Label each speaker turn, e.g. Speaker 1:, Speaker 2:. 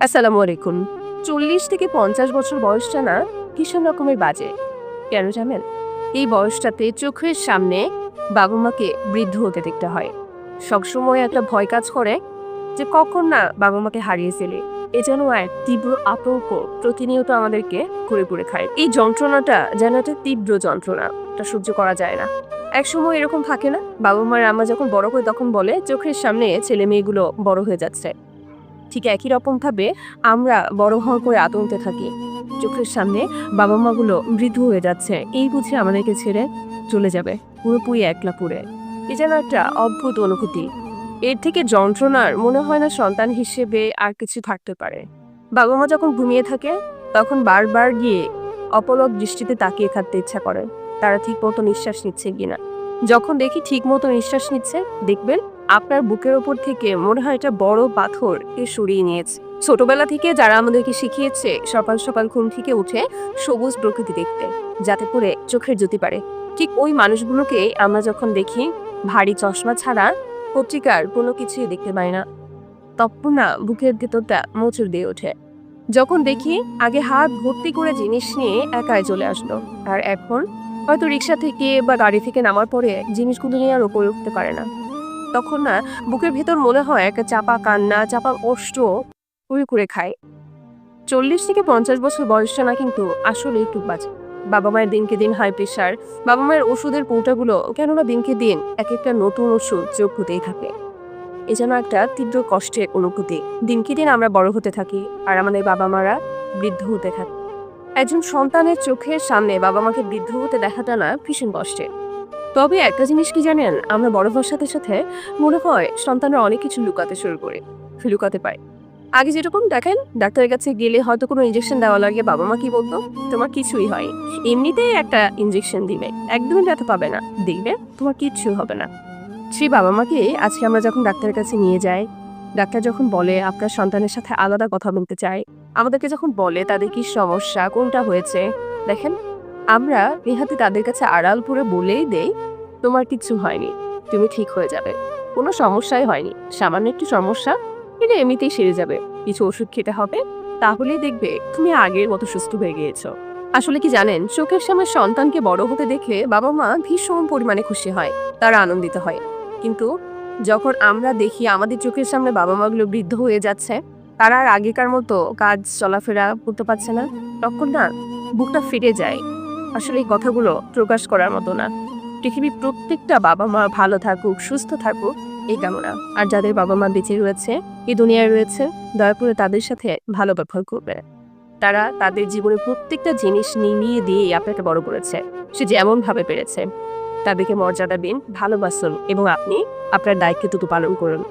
Speaker 1: আসসালামু আলাইকুম। চল্লিশ থেকে পঞ্চাশ বছর বয়সটা না ভীষণ রকমের বাজে। কেন জানেন? এই বয়সটাতে চোখের সামনে বাবা মাকে বৃদ্ধ হতে দেখতে হয়। সবসময় একটা ভয় কাজ করে যে কখন না বাবা মাকে হারিয়ে ফেলে। এ যেন এক তীব্র আতঙ্ক প্রতিনিয়ত আমাদেরকে ঘুরে ঘুরে খায়। এই যন্ত্রণাটা যেন একটা তীব্র যন্ত্রণা, এটা সহ্য করা যায় না। এক সময় এরকম থাকে না? বাবা মার আমরা যখন বড় হই তখন বলে, চোখের সামনে ছেলে মেয়েগুলো বড় হয়ে যাচ্ছে। ঠিক একই রকম ভাবে আমরা বড় হওয়ার পরে আতঙ্কে থাকি। চোখের সামনে বাবা মাগুলো বৃদ্ধ হয়ে যাচ্ছে। এই বুঝে আমাদেরকে ছেড়ে চলে যাবে, পুরোপুরি একলা পুরে এ যেন একটা অদ্ভুত অনুভূতি। এর থেকে যন্ত্রণার মনে হয় না সন্তান হিসেবে আর কিছু থাকতে পারে। বাবা মা যখন ঘুমিয়ে থাকে, তখন বারবার গিয়ে অপলক দৃষ্টিতে তাকিয়ে থাকতে ইচ্ছা করে। তারা ঠিক মতো নিঃশ্বাস নিচ্ছে কিনা। যখন দেখি ঠিক মতো নিঃশ্বাস নিচ্ছে, দেখবেন আপনার বুকের ওপর থেকে মনে হয় একটা বড় পাথর কে সরিয়ে নিয়েছে। ছোটবেলা থেকে যারা আমাদেরকে শিখিয়েছে, সকাল সকাল ঘুম থেকে উঠে সবুজ প্রকৃতি দেখতে, যাতে করে চোখের জ্যোতি পারে। ঠিক ওই মানুষগুলোকে আমরা যখন দেখি, ভারী চশমা ছাড়া পত্রিকার কোনো কিছুই দেখতে পাই না। তখন না বুকের ভেতরটা মোচড় দিয়ে ওঠে। যখন দেখি, আগে হাত ভর্তি করে জিনিস নিয়ে একাই চলে আসলো। আর এখন হয়তো রিক্সা থেকে বা গাড়ি থেকে নামার পরে জিনিসগুলো নিয়ে আর উপরে উঠতে পারে না। তখন না বুকের ভেতর মনে হয় একটা চাপা কান্না, চাপা কষ্ট উড়ে করে খায়। চল্লিশ থেকে পঞ্চাশ বছর বয়সটা না কিন্তু আসলে একটু বাজে। বাবা মায়ের দিনকে দিন হাই প্রেশার বাবা মায়ের ওষুধের কৌটাগুলো কেননা দিনকে দিন এক একটা নতুন ওষুধ যোগ হতেই থাকে। এ যেন একটা তীব্র কষ্টের অনুভূতি। দিনকে দিন আমরা বড় হতে থাকি আর আমাদের বাবা মারা বৃদ্ধ হতে থাকে। একজন সন্তানের চোখের সামনে বাবা মাকে বৃদ্ধ হতে দেখাটা না ভীষণ কষ্টের। তবে একটা জিনিস কি জানেন? আমরা বড় হওয়ার সাথে সাথে মনে হয় সন্তানরা অনেক কিছু লুকাতে শুরু করে, লুকাতে পারে। আগে যেরকম, দেখেন, ডাক্তারের কাছে গেলে হয়তো কোনো ইঞ্জেকশন দেওয়া লাগে বাবা মা কি বলতো? তোমার কিছুই হয় এমনিতেই একটা ইঞ্জেকশন দিবে, একদমই ব্যথা পাবে না। দেখবে, তোমার কিচ্ছু হবে না। সেই বাবা মাকে আজকে আমরা যখন ডাক্তারের কাছে নিয়ে যাই, ডাক্তার যখন বলে আপনার সন্তানের সাথে আলাদা কথা বলতে চাই আমাদেরকে যখন বলে তাদের কি সমস্যা, কোনটা হয়েছে, দেখেন, আমরা নেহাতি তাদের কাছে আড়াল পুরে বলেই দেই তোমার কিচ্ছু হয়নি, তুমি ঠিক হয়ে যাবে। কোনো সমস্যাই হয়নি, সামান্য একটু সমস্যা এটা এমনিতেই সেরে যাবে। কিছু ওষুধ খেতে হবে, তাহলেই দেখবে তুমি আগের মতো সুস্থ হয়ে গিয়েছো। আসলে কি জানেন, চোখের সামনে সন্তানকে বড় হতে দেখে বাবা মা ভীষণ পরিমাণে খুশি হয়, তারা আনন্দিত হয়। কিন্তু যখন আমরা দেখি আমাদের চোখের সামনে বাবা মাগুলো বৃদ্ধ হয়ে যাচ্ছে, তারা আর আগেকার মতো কাজ, চলাফেরা করতে পারছে না, তখন না বুকটা ফিরে যায়। আসলে এই কথাগুলো প্রকাশ করার মতো না। পৃথিবীর প্রত্যেকটা বাবা মা ভালো থাকুক, সুস্থ থাকুক, এই কামনা। আর যাদের বাবা মা বেঁচে রয়েছে, এই দুনিয়ায় রয়েছে, দয়া করে তাদের সাথে ভালো ব্যবহার করবে। তারা তাদের জীবনে প্রত্যেকটা জিনিস নিয়ে দিয়ে আপনাকে বড় করেছে। সে যেমন ভাবে পেরেছে। তাদেরকে মর্যাদা দিন, ভালোবাসুন এবং আপনি আপনার দায়িত্বটুকু পালন করুন।